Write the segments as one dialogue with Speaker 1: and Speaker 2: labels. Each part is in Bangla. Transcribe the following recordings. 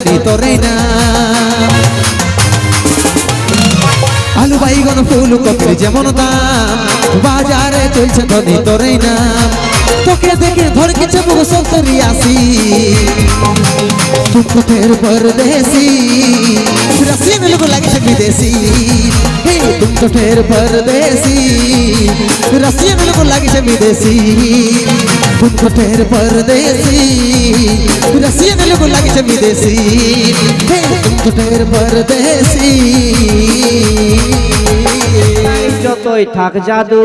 Speaker 1: তোরে ফুল কপির যেমন দাম, বাজারে চলছে ধনী তোরে না তোকে দেখে ধর কিছু মুখ সন্তরি আসি। তুমকুটের পরদেশি রসিন লোক লাগছে বিদেশি। তুমকুটের পরদেশি রসিন লোক লাগছে বিদেশি। তুমকুটের পরদেশি রসিন লোক লাগছে বিদেশি। তুমকুটের পরদেশি
Speaker 2: যতই থাক জাদু।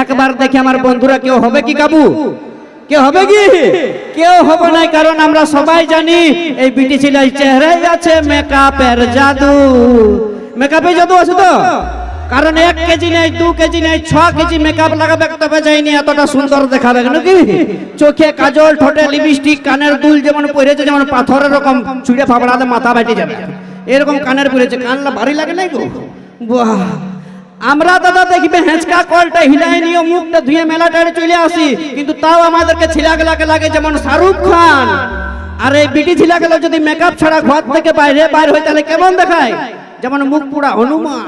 Speaker 2: একবার দেখে আমার বন্ধুরা কেউ হবে কি কাবু? কেউ হবে কি? কেউ হবে না কারণ আমরা সবাই জানি এই বিটি ছেলের চেহারায় আছে মেকআপের জাদু। মেকআপে জাদু আছে তো? কারণ এক কেজি নেই, দু কেজি নেই, ছ কেজি মেকআপ লাগাবে তবে যায়নি এতটা সুন্দর দেখাবে নাকি চোখে কাজল ঠোঁটে লিপস্টিক, কানের দুল যেমন পরেছে, যেমন পাথরের রকম চুড়ে ফাবড়াতে মাথা বেটে যাবে। এরকম কানের পরেছে কানলা ভারী লাগে নাই গো? বাহ! আমরা দাদা দেখবে হেঁচকা কলটা হিলাই নিয়ে মুখটা ধুয়ে মেলাটারে চলে আসি, কিন্তু তাও আমাদেরকে ছিলাগুলাকে লাগে যেমন শাহরুখ খান। আর এই বিটি ছিলাগুলো যদি মেকআপ ছাড়া ঘর থেকে বাইরে বাইরে হয়, তাহলে কেমন দেখায়? যেমন মুখ পুরা হনুমান।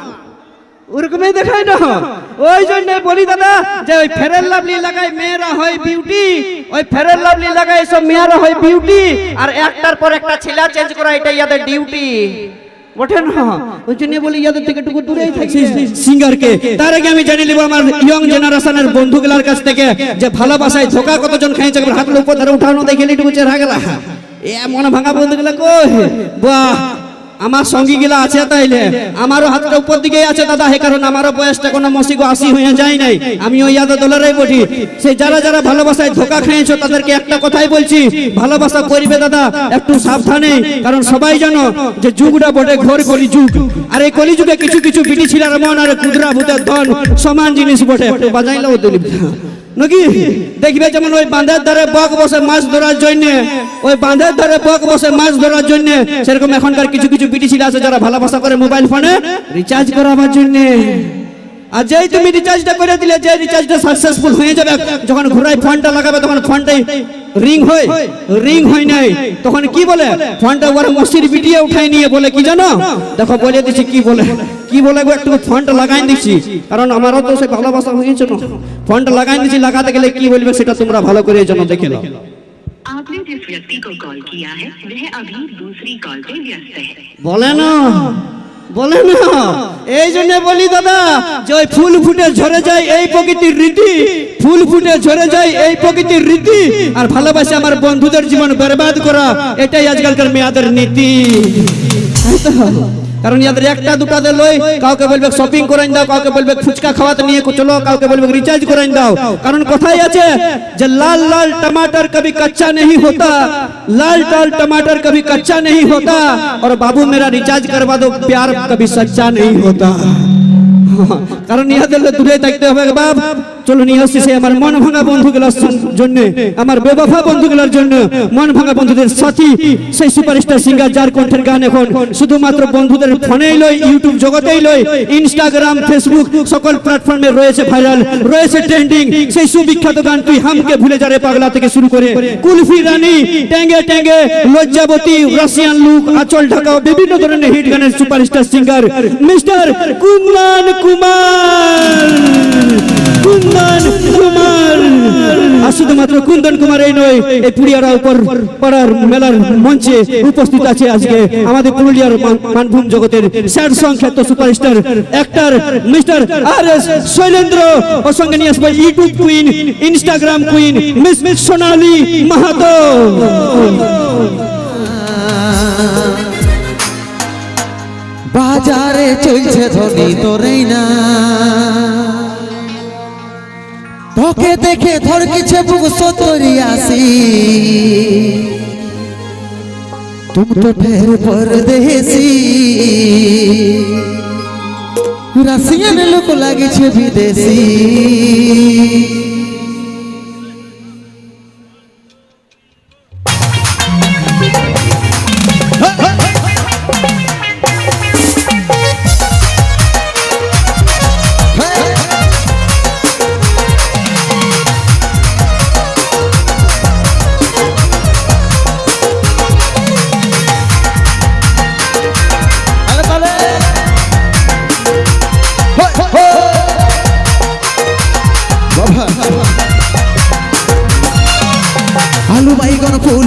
Speaker 2: ওরকমই দেখায় ওই বলি দাদা যে ওই লাগায় মেয়েরা হয় বিউটি ওই লাগায় সব মেয়েরা হয় বিউটি আর একটার পর একটা ছেলা চেঞ্জ করা এটা ডিউটি ওঠে না। ওই জন্য বলি ইয়াদের থেকে একটু দূরেই থাকি সিঙ্গারকে। তার আগে আমি জানি নেব আমার ইয়ং জেনারেশনের বন্ধুগুলার কাছ থেকে যে ভালোবাসায় ধোকা কতজন খাইছে একবার হাত উপর ধরে উঠানো দেখে একটু চেহারা গেলা। এ মনে ভাঙা বন্ধুগুলা কই? বাহ! আমার সঙ্গী গিলা আছে তাইলে, আমারও হাতটা উপর দিকে আছে দাদা, হে কারণ আমারও বয়সটা কোনো মসিগো আসি হয়ে যায় নাই। আমি ওই ইয়াদা দোলারাই বলি সেই যারা যারা ভালোবাসায় ধোকা খেয়েছো, তাদেরকে একটা কথাই বলছি, ভালোবাসা করবে দাদা, একটু সাবধানে, কারণ সবাই জানো যে যুগটা বটে ঘোর কলি যুগ। আর এই কলি যুগে কিছু কিছু বিটি ছিলার মন আর ক্ষুদ্রা ভূতের ধন, সমান জিনিস বটে। বাজাইলেও দলিপ নাকি? দেখবে যেমন ওই বাঁধের ধারে বক বসে মাছ ধরার জন্য, ওই বাঁধের ধারে বক বসে মাছ ধরার জন্য সেরকম এখনকার কিছু কিছু বিটি ছিল আছে যারা ভালোবাসা করে মোবাইল ফোনে রিচার্জ করাবার জন্য। আর যেই তুমি রিচার্জটা করে দিলে যে রিচার্জটা সাকসেসফুল হয়ে যাবে, যখন ঘোরায় ফোনটা লাগাবে, তখন ফোনটাই রিং হয় রিং হয় নাই তখন কি বলে ফোনটা ওর মসির বিটিয়ে উঠাই নিয়ে বলে কি জানো দেখো বলে দিচ্ছি কি বলে কি বলে গো একটু ফোনটা লাগাই দিচ্ছি কারণ আমারও তো সে ভালোবাসা হয়েছে না ফোনটা লাগাই দিচ্ছি লাগাতে গেলে কি বলবে সেটা তোমরা ভালো করে জানো দেখে নাও
Speaker 3: आपने जिस व्यक्ति को कॉल किया है वह अभी दूसरी कॉल पे व्यस्त है
Speaker 2: বলে না বলে না। এই জন্য বলি দাদা যে ফুল ফুটে ঝরে যায় এই প্রকৃতির রীতি। ফুল ফুটে ঝরে যায় এই প্রকৃতির রীতি। আর ভালোবাসে আমার বন্ধুদের জীবন বরবাদ করা, এটাই আজকালকার মেয়াদের নীতি? কারণ ইয়াদের একটা দুটাতে লই কাউকে বলবে শপিং করাই দাও কাউকে বলবে ফুচকা খাওয়াতে নিয়ে চলো কাউকে বলবে রিচার্জ করাই দাও কারণ কথাই আছে যে লাল লাল टमाटर कभी कच्चा नहीं होता लाल लाल टमाटर कभी कच्चा नहीं होता और बाबू मेरा रिचार्ज करवा दो प्यार कभी सच्चा नहीं होता কারণ ইহাদের দূরে থাকতে হবে বাপ চলো নিয়ে আসছি সে আমার মন ভাঙা বন্ধুগুলোর জন্য, আমার বেবাফা বন্ধুগুলোর জন্য। মন ভাঙা বন্ধুদের সাথী, সেই সুপারস্টার সিঙ্গার যার কণ্ঠের গান এখন শুধুমাত্র বন্ধুদের ফোনেই লই ইউটিউব জগতেই লই ইনস্টাগ্রাম ফেসবুক সকল প্ল্যাটফর্মে রয়েছে ভাইরাল রয়েছে ট্রেন্ডিং সেই সুবিখ্যাত গান তুই হামকে ভুলে যারে পাগলা থেকে শুরু করে কুলফি রানী, ট্যাঙ্গে ট্যাঙ্গে, লজ্জাবতী রাশিয়ান লুক আচল ঢাকা বিভিন্ন ধরনের হিট গানের superstar singer mister Kundan Kumar. Kundan Kumar. আর শুধুমাত্র কুন্দন কুমার এই নয়, এই পুরিয়ারা উপর পাড়ার মেলার মঞ্চে উপস্থিত আছে আজকে। আমাদের পুরুলিয়ার মানভূম জগতের স্যার সং খ্যাত superstar actor mister R S Shailendra. ওর সঙ্গে নিয়ে আসবে YouTube queen Instagram queen miss miss Sonali Mahato.
Speaker 1: বাজারে চলছে ধনী তোরে না। তোকে দেখে ধর কিছু বুকসো সতরি আসি। তুম তো ফের পরদেশি রাশিয়ান লোক লাগছে বিদেশি।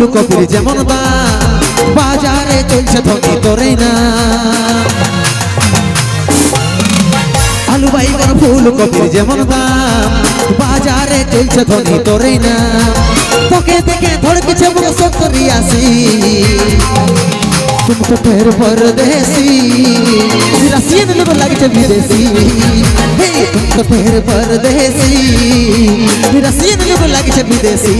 Speaker 1: লুকোপুরি যেমন বা, বাজারে চলছে ধনী করে না। আলু বাইগন ফুল কপির যেমন দাম বাজারে চলছে ধনী তোরে না। তোকে দেখে ধড়কেছে মুখ সত্তরি আসি তুমি তো ফের পরদেশি। রাশিয়ান লোক লাগছে বিদেশি। হে, তুমি তো ফের পরদেশি। রাশিয়ান লোক লাগছে বিদেশি।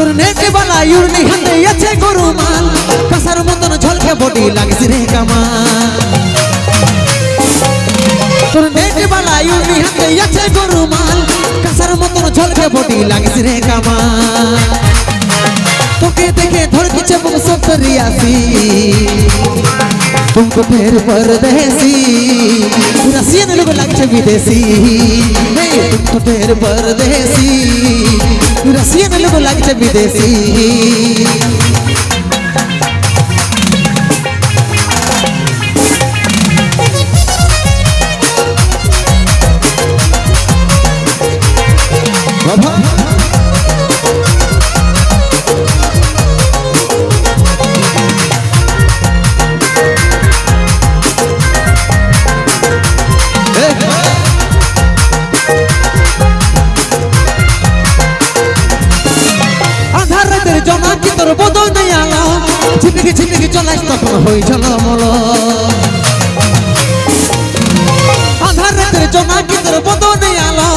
Speaker 1: তোর নেটে বালা ইউনি হাতে আছে গরু মাল। কাসার মতন ঝলকে বডি লাগছে রে কামাল। তোর নেটে বালা ইউনি হাতে আছে গরু মাল। কাসার মতন ঝলকে বডি লাগছে রে কামাল। के देखे धुर की चमक सब रियासी तुमको फेर पर देसी। सीन लोग लक्ष्य विदेशी तुमको फेर पर देसी। सीन लोग लक्ष्य विदेशी ঝিপিকে ঝিপিকে চলাইস তখন হই ঝলমল আধার রাতের জনাকি তোর বদল নেই আলো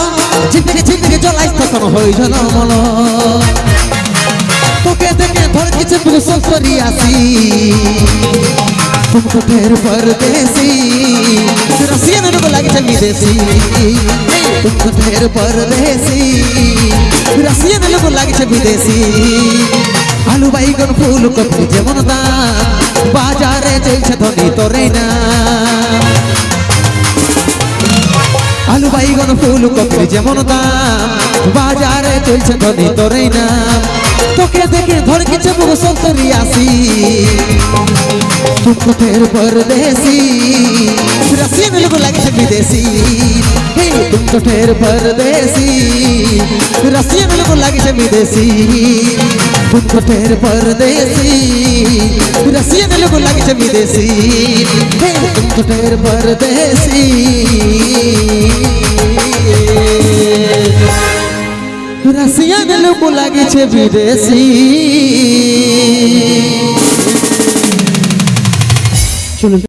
Speaker 1: ঝিপিকে ঝিপিকে চলাইস তখন হই ঝলমল তোকে দেখে ধর কিছু পুরুষ করি আসি तुमको फिर परदेसी रसियन लोग लगते विदेशी तुमको फिर परदेसी रसियन लोग लगते विदेशी আলু বাইগন ফুল কপি যেমন দাম বাজারে চলছে ধনী তোরে না। আলু বাইগন ফুল কপি যেমন দাম বাজারে চলছে ধনী তোরে না। তোকে দেখে ধরকেছে পুরো সন্তরি আসি তুকতের পরদেশি রসিন লোক লাগছে বিদেশি, হে তুকতের পরদেশি রসিন লোক লাগছে বিদেশি। দুঃখ ফের পরদেশি রসিয়ান লোক লাগছে বিদেশি। দুঃখ ফের পরদেশি। রসিয়ান লোক লাগছে বিদেশি।
Speaker 2: চলুন।